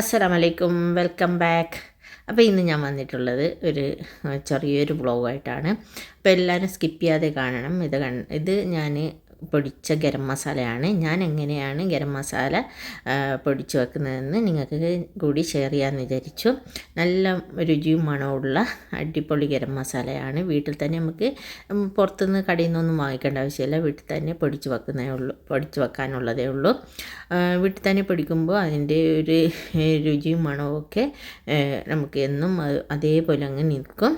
അസ്സലാമലൈക്കും. Welcome back. അപ്പോൾ ഇന്ന് ഞാൻ വന്നിട്ടുള്ളത് ഒരു ചെറിയൊരു ബ്ലോഗായിട്ടാണ് അപ്പോൾ എല്ലാവരും സ്കിപ്പ് ചെയ്യാതെ കാണണം. ഇത് ഇത് ഞാൻ പൊടിച്ച ഗരം മസാലയാണ്. ഞാൻ എങ്ങനെയാണ് ഗരം മസാല പൊടിച്ച് വെക്കുന്നതെന്ന് നിങ്ങൾക്ക് കൂടി ഷെയർ ചെയ്യാമെന്ന് വിചാരിച്ചു. നല്ല രുചിയും മണമുള്ള അടിപൊളി ഗരം മസാലയാണ്. വീട്ടിൽ തന്നെ നമുക്ക് പുറത്തുനിന്ന് കടയിൽ നിന്നൊന്നും വാങ്ങിക്കേണ്ട ആവശ്യമില്ല. വീട്ടിൽ തന്നെ പൊടിച്ച് വെക്കുന്നേ ഉള്ളൂ പൊടിച്ച് വെക്കാനുള്ളതേ ഉള്ളൂ. വീട്ടിൽ തന്നെ പൊടിക്കുമ്പോൾ അതിന്റെ ഒരു രുചിയും മണവും ഒക്കെ നമുക്ക് എന്നും അതേപോലെ അങ്ങ് നിൽക്കും.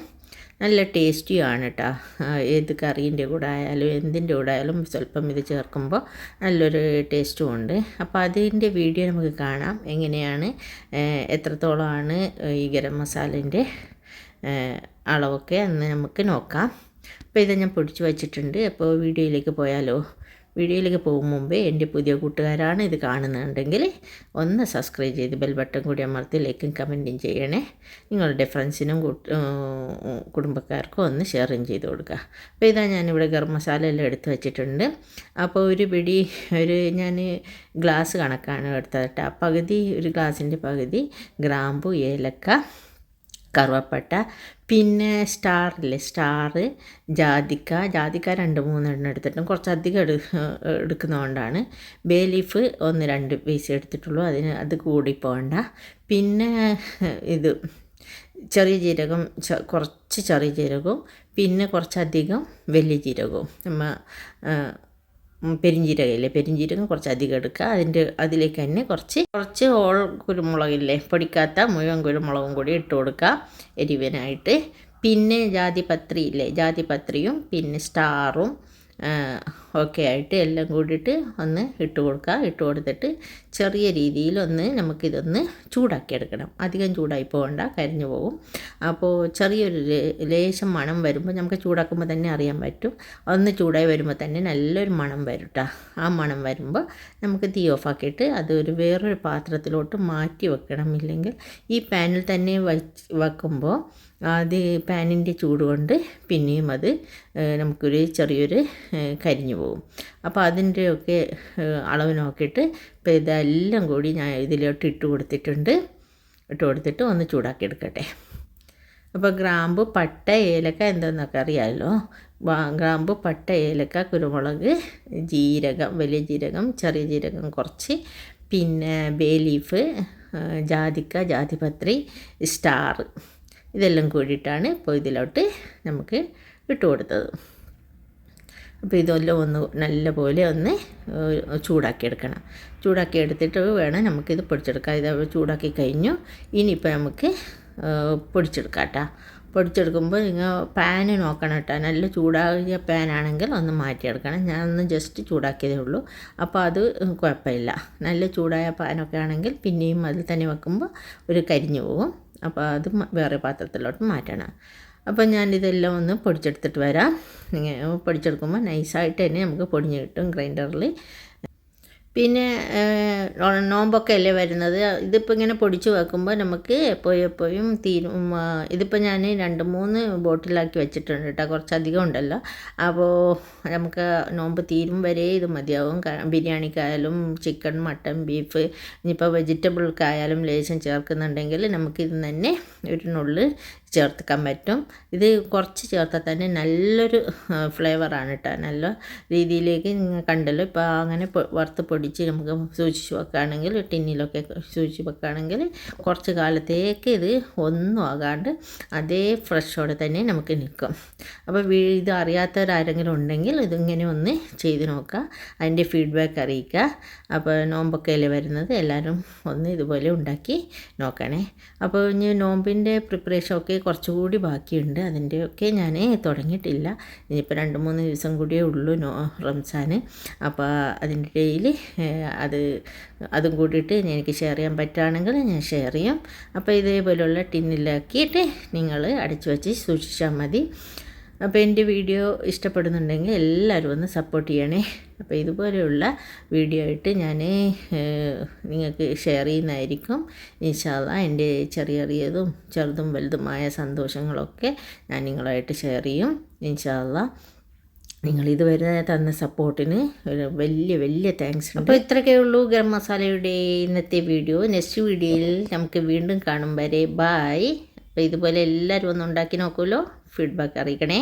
നല്ല ടേസ്റ്റിയാണ് കേട്ടോ ഏത് കറീന്റെ കൂടെ ആയാലും എന്തിന്റെ കൂടെ ആയാലും സ്വല്പം ഇത് ചേർക്കുമ്പോൾ നല്ലൊരു ടേസ്റ്റും ഉണ്ട്. അപ്പോൾ അതിന്റെ വീഡിയോ നമുക്ക് കാണാം. എങ്ങനെയാണ് എത്രത്തോളമാണ് ഈ ഗരം മസാലേന്റെ അളവൊക്കെ എന്ന് നമുക്ക് നോക്കാം. അപ്പോൾ ഇത് ഞാൻ പൊടിച്ച് വച്ചിട്ടുണ്ട്. അപ്പോൾ വീഡിയോയിലേക്ക് പോയാലോ? വീഡിയോയിലേക്ക് പോകും മുമ്പേ എന്റെ പുതിയ കൂട്ടുകാരാണ് ഇത് കാണുന്നുണ്ടെങ്കിൽ ഒന്ന് സബ്സ്ക്രൈബ് ചെയ്ത് ബെൽ ബട്ടൺ കൂടി അമർത്തി ലൈക്കും കമന്റും ചെയ്യണേ. നിങ്ങളുടെ ഫ്രണ്ട്സിനും കുടുംബക്കാർക്കും ഒന്ന് ഷെയറും ചെയ്ത് കൊടുക്കുക അപ്പോൾ ഇതാ ഞാനിവിടെ ഗരം മസാല എല്ലാം എടുത്ത് വെച്ചിട്ടുണ്ട്. അപ്പോൾ ഒരു പിടി ഒരു ഞാൻ ഗ്ലാസ് കണക്കാണ് എടുത്തത് കേട്ടോ. പകുതി ഒരു ഗ്ലാസിന്റെ പകുതി ഗ്രാമ്പു ഏലക്ക കറുവപ്പട്ട. പിന്നെ സ്റ്റാറില്ലേ സ്റ്റാർ ജാതിക്ക. ജാതിക്ക രണ്ട് മൂന്നെണ്ണം എടുത്തിട്ടും കുറച്ചധികം എടു എടുക്കുന്നതുകൊണ്ടാണ്. ബേ ലീഫ് ഒന്ന് രണ്ട് പീസ് എടുത്തിട്ടുള്ളൂ. അതിന് അത് കൂടി പോകണ്ട പിന്നെ ഇത് ചെറിയ ജീരകം കുറച്ച് ചെറിയ ജീരകവും പിന്നെ കുറച്ചധികം വലിയ ജീരകവും. നമ്മ പെരിഞ്ചീരകമില്ലേ പെരിഞ്ചീരകം കുറച്ച് അധികം എടുക്കുക. അതിന്റെ അതിലേക്ക് തന്നെ കുറച്ച് കുറച്ച് ഓൾ കുരുമുളകില്ലേ? പൊടിക്കാത്ത മുഴുവൻ കുരുമുളകും കൂടി ഇട്ട് കൊടുക്കുക എരിവിനായിട്ട്. പിന്നെ ജാതിപത്രി ഇല്ലേ? ജാതിപത്രിയും പിന്നെ സ്റ്റാറും ഒക്കെ ആയിട്ട് എല്ലാം കൂടിയിട്ട് ഒന്ന് ഇട്ട് കൊടുക്കുക. ഇട്ട് കൊടുത്തിട്ട് ചെറിയ രീതിയിൽ ഒന്ന് നമുക്കിതൊന്ന് ചൂടാക്കി എടുക്കണം. അധികം ചൂടായി പോകണ്ട കരിഞ്ഞു പോകും. അപ്പോൾ ചെറിയൊരു ലേശം മണം വരുമ്പോൾ നമുക്ക് ചൂടാക്കുമ്പോൾ തന്നെ അറിയാൻ പറ്റും. ഒന്ന് ചൂടായി വരുമ്പോൾ തന്നെ നല്ലൊരു മണം വരും ആ മണം വരുമ്പോൾ നമുക്ക് തീ ഓഫാക്കിയിട്ട് അത് ഒരു വേറൊരു പാത്രത്തിലോട്ട് മാറ്റി വെക്കണം. ഇല്ലെങ്കിൽ ഈ പാനിൽ തന്നെ വെക്കുമ്പോൾ അത് പാനിന്റെ ചൂട് കൊണ്ട് പിന്നെയും അത് നമുക്കൊരു ചെറിയൊരു കരിഞ്ഞു പോകും. അപ്പോൾ അതിന്റെയൊക്കെ അളവ് നോക്കിയിട്ട് ഇപ്പോൾ ഇതെല്ലാം കൂടി ഞാൻ ഇതിലോട്ട് ഇട്ട് കൊടുത്തിട്ടുണ്ട്. ഇട്ട് കൊടുത്തിട്ട് ഒന്ന് ചൂടാക്കി എടുക്കട്ടെ. അപ്പോൾ ഗ്രാമ്പു പട്ട ഏലക്ക എന്താണെന്നൊക്കെ അറിയാമല്ലോ ഗ്രാമ്പു പട്ട ഏലക്ക കുരുമുളക് ജീരകം വലിയ ജീരകം ചെറിയ ജീരകം കുറച്ച്. പിന്നെ ബേ ലീഫ് ജാതിക്ക ജാതിപത്രി സ്റ്റാർ. ഇതെല്ലാം കൂടിയിട്ടാണ് ഇപ്പോൾ ഇതിലോട്ട് നമുക്ക് ഇട്ട് കൊടുത്തത്. അപ്പോൾ ഇതെല്ലാം ഒന്ന് നല്ല പോലെ ഒന്ന് ചൂടാക്കി എടുക്കണം ചൂടാക്കി എടുത്തിട്ട് വേണം നമുക്കിത് പൊടിച്ചെടുക്കാം ഇത് ചൂടാക്കി കഴിഞ്ഞു. ഇനിയിപ്പോൾ നമുക്ക് പൊടിച്ചെടുക്കാം കേട്ടോ. പൊടിച്ചെടുക്കുമ്പോൾ നിങ്ങൾ പാന് നോക്കണം കേട്ടോ. നല്ല ചൂടാകിയ പാനാണെങ്കിൽ ഒന്ന് മാറ്റിയെടുക്കണം. ഞാൻ ഒന്ന് ജസ്റ്റ് ചൂടാക്കിയതേ ഉള്ളൂ. അപ്പോൾ അത് കുഴപ്പമില്ല. നല്ല ചൂടായ പാനൊക്കെ ആണെങ്കിൽ പിന്നെയും അതിൽ തന്നെ വെക്കുമ്പോൾ ഒരു കരിഞ്ഞു പോകും. അപ്പോൾ അത് വേറെ പാത്രത്തിലോട്ട് മാറ്റണം. അപ്പോൾ ഞാനിതെല്ലാം ഒന്ന് പൊടിച്ചെടുത്തിട്ട് വരാം. ഇങ്ങനെ പൊടിച്ചെടുക്കുമ്പോൾ നൈസായിട്ട് തന്നെ നമുക്ക് പൊടിഞ്ഞ് കിട്ടും ഗ്രൈൻഡറിൽ. പിന്നെ നോമ്പൊക്കെ അല്ലേ വരുന്നത്. ഇതിപ്പോൾ ഇങ്ങനെ പൊടിച്ച് വെക്കുമ്പോൾ നമുക്ക് എപ്പോഴും എപ്പോഴും തീരും ഇതിപ്പോൾ ഞാൻ രണ്ട് മൂന്ന് ബോട്ടിലാക്കി വെച്ചിട്ടുണ്ട് കേട്ടോ. കുറച്ചധികം ഉണ്ടല്ലോ. അപ്പോൾ നമുക്ക് നോമ്പ് തീരും വരെ ഇത് മതിയാവും. ബിരിയാണിക്കായാലും ചിക്കൻ മട്ടൻ ബീഫ് ഇനിയിപ്പോൾ വെജിറ്റബിൾക്കായാലും ലേശം ചേർക്കുന്നുണ്ടെങ്കിൽ നമുക്കിത് തന്നെ ഒരു നുള്ളിൽ ചേർക്കാൻ പറ്റും. ഇത് കുറച്ച് ചേർത്താൽ തന്നെ നല്ലൊരു ഫ്ലേവറാണ് കേട്ടോ നല്ല രീതിയിലേക്ക് കണ്ടല്ലോ. ഇപ്പോൾ അങ്ങനെ വറുത്ത് പൊടിച്ച് നമുക്ക് സൂക്ഷിച്ച് വെക്കുകയാണെങ്കിൽ ടിന്നിലൊക്കെ സൂക്ഷിച്ച് വെക്കുകയാണെങ്കിൽ കുറച്ച് കാലത്തേക്ക് ഇത് ഒന്നും ആകാണ്ട് അതേ ഫ്രഷോടെ തന്നെ നമുക്ക് നിൽക്കും. അപ്പോൾ ഇത് അറിയാത്തവരാരെങ്കിലും ഉണ്ടെങ്കിൽ ഇതിങ്ങനെ ഒന്ന് ചെയ്ത് നോക്കുക. അതിന്റെ ഫീഡ്ബാക്ക് അറിയിക്കുക. അപ്പോൾ നോമ്പൊക്കെ അല്ലേ വരുന്നത്? എല്ലാവരും ഒന്ന് ഇതുപോലെ ഉണ്ടാക്കി നോക്കണേ. അപ്പോൾ ഇനി നോമ്പിന്റെ പ്രിപ്പറേഷനൊക്കെ കുറച്ചുകൂടി ബാക്കിയുണ്ട്. അതിന്റെയൊക്കെ ഞാൻ തുടങ്ങിയിട്ടില്ല. ഇനിയിപ്പോൾ രണ്ട് മൂന്ന് ദിവസം കൂടിയേ ഉള്ളൂ നോ റംസാൻ അപ്പോൾ അതിന്റെ ഇടയിൽ അത് അതും കൂടിയിട്ട് എനിക്ക് ഷെയർ ചെയ്യാൻ പറ്റുകയാണെങ്കിൽ ഞാൻ ഷെയർ ചെയ്യും. അപ്പോൾ ഇതേപോലെയുള്ള ടിന്നിലാക്കിയിട്ട് നിങ്ങൾ അടിച്ചു വച്ച് സൂക്ഷിച്ചാൽ മതി. അപ്പോൾ എന്റെ വീഡിയോ ഇഷ്ടപ്പെടുന്നുണ്ടെങ്കിൽ എല്ലാവരും ഒന്ന് സപ്പോർട്ട് ചെയ്യണേ. അപ്പോൾ ഇതുപോലെയുള്ള വീഡിയോ ആയിട്ട് ഞാൻ നിങ്ങൾക്ക് ഷെയർ ചെയ്യുന്നതായിരിക്കും. ഇൻഷാല്ല എന്റെ ചെറിയ ചെറിയതും ചെറുതും വലുതുമായ സന്തോഷങ്ങളൊക്കെ ഞാൻ നിങ്ങളുമായിട്ട് ഷെയർ ചെയ്യും. ഇൻഷാല്ല നിങ്ങൾ ഇതുവരെ തന്ന സപ്പോർട്ടിന് ഒരു വലിയ വലിയ താങ്ക്സ് ഉണ്ട്. അപ്പോൾ ഇത്രയൊക്കെ ഉള്ളൂ ഗരം മസാലയുടെ ഇന്നത്തെ വീഡിയോ. നെക്സ്റ്റ് വീഡിയോയിൽ നമുക്ക് വീണ്ടും കാണും വരെ. ബായ് അപ്പോൾ ഇതുപോലെ എല്ലാവരും ഒന്ന് ഉണ്ടാക്കി നോക്കുമല്ലോ. ഫീഡ്ബാക്ക് അറിയിക്കണേ.